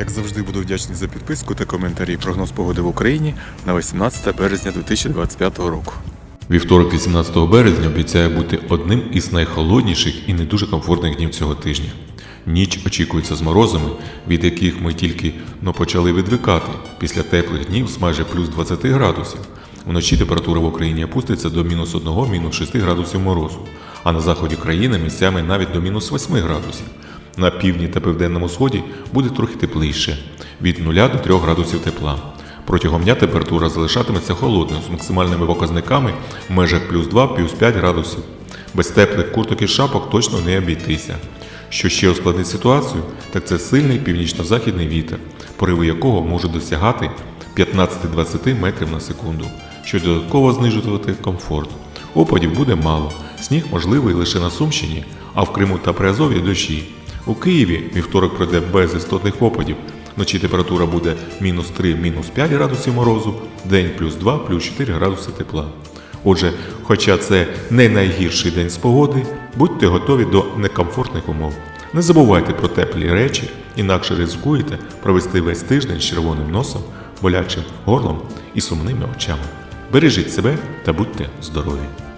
Як завжди, буду вдячний за підписку та коментарі. Прогноз погоди в Україні на 18 березня 2025 року. Вівторок 18 березня обіцяє бути одним із найхолодніших і не дуже комфортних днів цього тижня. Ніч очікується з морозами, від яких ми тільки но почали відвикати після теплих днів з майже плюс 20 градусів. Вночі температура в Україні опуститься до мінус 1 мінус 6 градусів морозу, а на заході країни місцями навіть до мінус 8 градусів. На півдні та південному сході буде трохи тепліше від 0 до 3 градусів тепла. Протягом дня температура залишатиметься холодною з максимальними показниками в межах плюс 2 плюс 5 градусів. Без теплих курток і шапок точно не обійтися. Що ще ускладнить ситуацію, так це сильний північно-західний вітер, пориви якого можуть досягати 15-20 метрів на секунду, що додатково знижувати комфорт. Опадів буде мало, сніг можливий лише на Сумщині, а в Криму та Приазов'ї дощі. У Києві вівторок пройде без істотних опадів. Вночі температура буде мінус 3, мінус 5 градусів морозу, день плюс 2, плюс 4 градуси тепла. Отже, хоча це не найгірший день з погоди, будьте готові до некомфортних умов. Не забувайте про теплі речі, інакше ризикуєте провести весь тиждень з червоним носом, болячим горлом і сумними очами. Бережіть себе та будьте здорові!